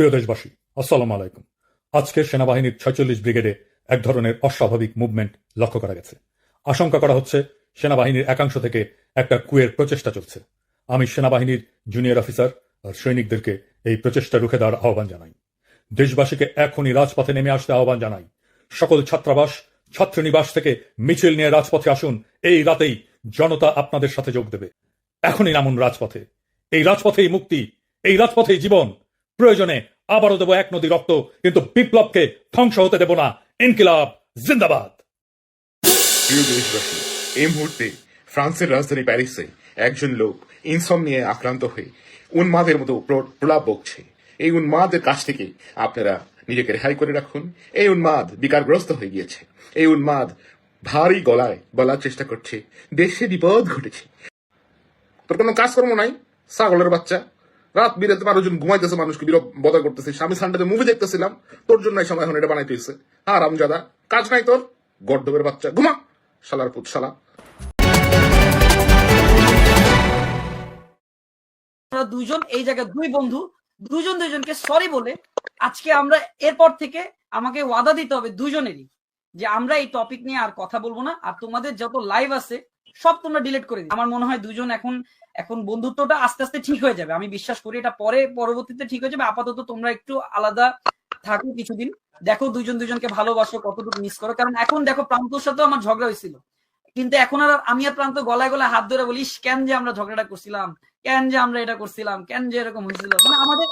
প্রিয় দেশবাসী, আসসালামু আলাইকুম। আজকে সেনাবাহিনীর ছয়চল্লিশ ব্রিগেডে এক ধরনের অস্বাভাবিক মুভমেন্ট লক্ষ্য করা গেছে। আশঙ্কা করা হচ্ছে সেনাবাহিনীর একাংশ থেকে একটা কুয়ের প্রচেষ্টা চলছে। আমি সেনাবাহিনীর জুনিয়র অফিসার আর সৈনিকদেরকে এই প্রচেষ্টা রুখে দেওয়ার আহ্বান জানাই। দেশবাসীকে এখনই রাজপথে নেমে আসতে আহ্বান জানাই। সকল ছাত্রাবাস, ছাত্রনিবাস থেকে মিছিল নিয়ে রাজপথে আসুন। এই রাতেই জনতা আপনাদের সাথে যোগ দেবে। এখনই নামুন রাজপথে। এই রাজপথেই মুক্তি, এই রাজপথেই জীবন। প্রয়োজনে আবারও দেব এক নদী রক্ত, কিন্তু বিপ্লবকে ধ্বংস হতে দেব না। ইনকিলাব, জিন্দাবাদ। এই মুহূর্তে ফ্রান্সের রাজধানী প্যারিসে একজন লোক ইনসম নিয়ে আক্রান্ত হয়ে উন্মাদের মতো প্রলাপ বকছে। এই উন্মাদের কাছ থেকে আপনারা নিজেকে রেহাই করে রাখুন। এই উন্মাদ বিকারগ্রস্ত হয়ে গিয়েছে। এই উন্মাদ ভারী গলায় বলার চেষ্টা করছে, দেশে বিপদ ঘটেছে। তোর কোনো কাজকর্ম নাই, ছাগলের বাচ্চা? রাত বিরাতে মানুষজন ঘুমাইতেছে মানুষকে বিরোধ বদল করতেছে। আমি সানডেতে মুভি দেখতেছিলাম, তোর জন্য এই সময় এখন এটা বানাইতে হয়েছে হ্যাঁ রামজাদা, কাজ নাই তোর? গর্দবের বাচ্চা, ঘুমা! শালার পুত, শালা। দুজন এই জায়গায় দুই বন্ধু দুজন দুজনকে সরি বলে আজকে আমরা এরপর থেকে আমাকে ওয়াদা দিতে হবে দুজনেরই যে আমরা এই টপিক নিয়ে আর কথা বলব না। আর তোমাদের যত লাইভ আছে সব তোমরা ডিলিট করে দিও। আমার মনে হয় দুজন এখন এখন বন্ধুত্বটা আস্তে আস্তে ঠিক হয়ে যাবে। আমি বিশ্বাস করি এটা পরে, পরবর্তীতে ঠিক হয়ে যাবে। আপাতত তোমরা একটু আলাদা থাকো কিছুদিন। দেখো দুজন দুজনকে ভালোবাসো, কতটুকু মিস করো। কারণ এখন দেখো প্রান্তর সাথেও আমার ঝগড়া হয়েছিল। কিন্তু এখন আর আমি আর প্রান্ত গলায় গলায় হাত ধরে বলিস কেন যে আমরা ঝগড়াটা করছিলাম? কেন যে আমরা এটা করছিলাম? কেন যে এরকম হয়েছিল? মানে আমাদের!